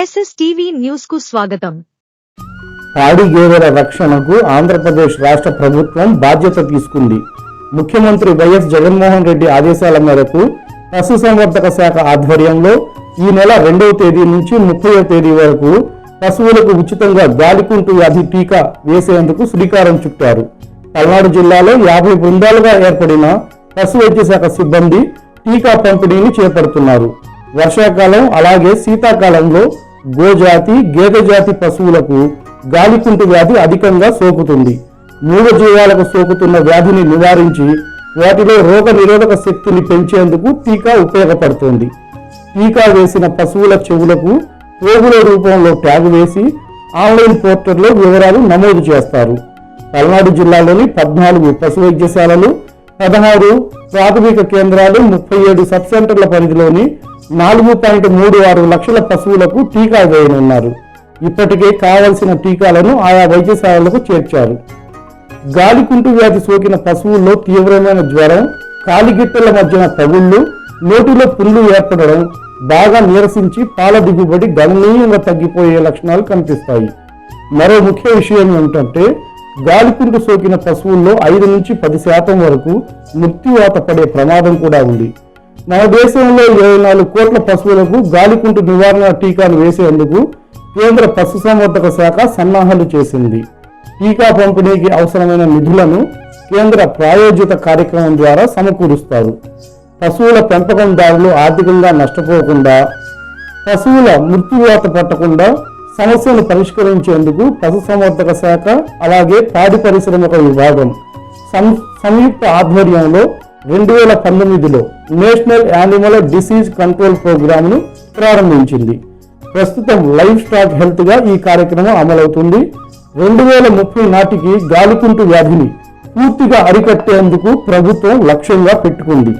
SSTV న్యూస్కు స్వాగతం. పాడి గేదెల రక్షణకు ఆంధ్రప్రదేశ్ రాష్ట్ర ప్రభుత్వం బాధ్యత తీసుకుంది. ముఖ్యమంత్రి వైఎస్ జగన్మోహన్ రెడ్డి ఆదేశాల మేరకు పశుసంవర్ధక శాఖ ఆధ్వర్యంలో ఈ నెల రెండవ తేదీ నుంచి ముప్పైవ తేదీ వరకు పశువులకు ఉచితంగా గాలికుంటు వ్యాధి టీకా వేసేందుకు శ్రీకారం చుట్టారు. పల్నాడు జిల్లాలో యాభై బృందాలుగా ఏర్పడిన పశు వైద్య శాఖ సిబ్బంది టీకా పంపిణీని చేపడుతున్నారు. వర్షాకాలం అలాగే శీతాకాలంలో గోజాతి గేదె జాతి పశువులకు గాలికుంటు వ్యాధి అధికంగా సోకుతుంది. మూగజీవాలకు సోకుతున్న వ్యాధిని నివారించి వాటిలో రోగ నిరోధక శక్తిని పెంచేందుకు టీకా ఉపయోగపడుతుంది. టీకా వేసిన పశువుల చెవులకు పోగుల రూపంలో ట్యాగ్ వేసి ఆన్లైన్ పోర్టల్లో వివరాలు నమోదు చేస్తారు. పల్నాడు జిల్లాలోని పద్నాలుగు పశు వైద్యశాలలు పదహారు ప్రాథమిక కేంద్రాలు ముప్పై ఏడు సబ్ సెంటర్ల పరిధిలోని నాలుగు పాయింట్ మూడు ఆరు లక్షల పశువులకు టీకా వేయనున్నారు. ఇప్పటికే కావలసిన టీకాలను ఆయా వైద్యశాలలకు చేర్చారు. గాలికుంటు వ్యాధి సోకిన పశువుల్లో తీవ్రమైన జ్వరం కాలిగిట్టల మధ్యన తగుళ్ళు నోటిలో పుండ్లు ఏర్పడడం బాగా నీరసించి పాల దిగుబడి గణనీయంగా తగ్గిపోయే లక్షణాలు కనిపిస్తాయి. మరో ముఖ్య విషయం ఏమిటంటే గాలికుంటు సోకిన పశువుల్లో ఐదు నుంచి పది శాతం వరకు మృత్యువాత పడే ప్రమాదం కూడా ఉంది. మన దేశంలో ఇరవై నాలుగు కోట్ల పశువులకు గాలికుంటు నివారణ టీకాను వేసేందుకు కేంద్ర పశుసంవర్ధక శాఖ సన్నాహాలు చేసింది. టీకా పంపిణీకి అవసరమైన నిధులను కేంద్ర ప్రాయోజిత కార్యక్రమం ద్వారా సమకూరుస్తారు. పశువుల పెంపకందారులు ఆర్థికంగా నష్టపోకుండా పశువుల మృత్యువాత పట్టకుండా సమస్యను పరిష్కరించేందుకు పశుసంవర్ధక శాఖ అలాగే పాడి పరిశ్రమక విభాగం సం- సంయుక్త ఆధ్వర్యంలో రెండు వేల పంతొమ్మిదిలో నేషనల్ యానిమల్ డిసీజ్ కంట్రోల్ ప్రోగ్రామ్ను ప్రారంభించింది. ప్రస్తుతం లైఫ్ స్టాక్ హెల్త్గా ఈ కార్యక్రమం అమలవుతుంది. రెండు వేల ముప్పై నాటికి గాలికుంటు వ్యాధిని పూర్తిగా అరికట్టేందుకు ప్రభుత్వం లక్ష్యంగా పెట్టుకుంది.